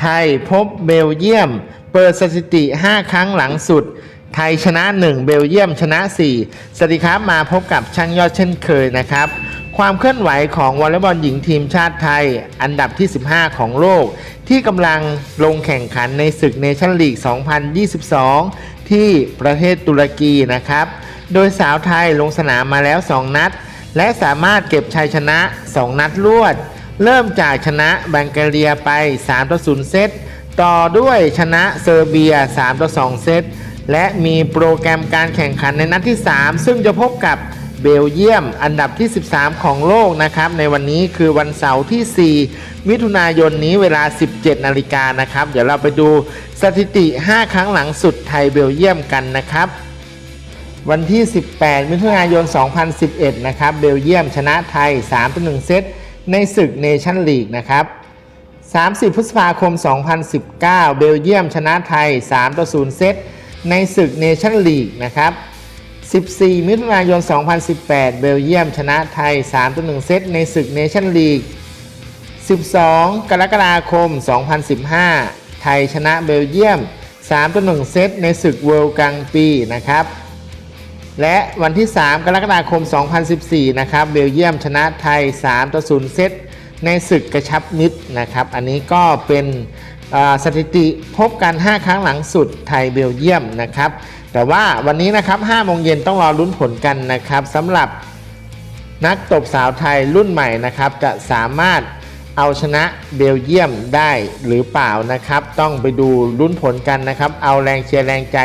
ไทยพบเบลเยียม เปิดสถิติ 5 ครั้งหลังสุด ไทยชนะ 1 เบลเยียมชนะ 4 สวัสดีครับมาพบกับช่างยอดเช่นเคยนะครับ ความเคลื่อนไหวของวอลเลย์บอลหญิงทีมชาติไทย อันดับที่ 15 ของโลก ที่กำลังลงแข่งขันในศึกเนชั่นลีก 2022 ที่ประเทศตุรกีนะครับ โดยสาวไทยลงสนามมาแล้ว 2 นัด และสามารถเก็บชัยชนะ 2 นัดรวด เริ่มจากชนะบังการียไป3ต่อ0เซต ต่อด้วยชนะเซอร์เบีย3ต่อ2เซต และมีโปรแกรมการแข่งขันในนัดที่ 3 ซึ่งจะพบกับเบลเยียมอันดับที่ 13 ของโลกนะครับ ในวันนี้คือวันเสาร์ที่ 4 มิถุนายนนี้เวลา 17 นาฬิกานะครับ เดี๋ยวเราไปดูสถิติ 5 ครั้งหลังสุดไทยเบลเยียมกันนะครับ วันที่ 18 มิถุนายน 2011 นะครับ เบลเยียมชนะไทย3ต่อ1เซต ในศึกเนชั่นลีกนะครับ 30 พฤษภาคม 2019 เบลเยียมชนะไทย 3 ต่อ 0 เซต ในศึกเนชั่นลีกนะครับ 14 มิถุนายน 2018 เบลเยียมชนะไทย 3 ต่อ 1 เซต ในศึกเนชั่นลีก 12 กรกฎาคม 2015 ไทยชนะเบลเยียม 3 ต่อ 1 เซต ในศึกเวิลด์กลางปีนะครับ และวันที่ 3 กรกฎาคม 2014 นะครับเบลเยียมชนะไทย 3 ต่อ 0 เซตในศึกกระชับมิตรนะครับ อันนี้ก็เป็นสถิติพบกัน 5 ครั้งหลังสุดไทยเบลเยียมนะครับ แต่ว่าวันนี้นะครับ5โมงเย็นต้องรอลุ้นผลกันนะครับสำหรับนักตบสาวไทยรุ่นใหม่นะครับ จะสามารถเอาชนะเบลเยียมได้หรือเปล่านะครับ ต้องไปดูรุ่นผลกันนะครับ เอาแรงเชียร์แรงใจ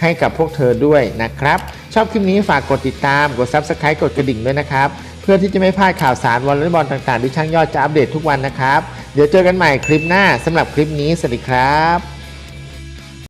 ให้กับพวกเธอด้วยนะครับ ชอบคลิปนี้ฝากกดติดตามกด Subscribe กดกระดิ่งด้วยนะครับ เพื่อที่จะไม่พลาดข่าวสารวอลเลย์บอลต่างๆที่ช่างยอดจะอัปเดตทุกวันนะครับ เดี๋ยวเจอกันใหม่คลิปหน้าสำหรับคลิปนี้สวัสดีครับ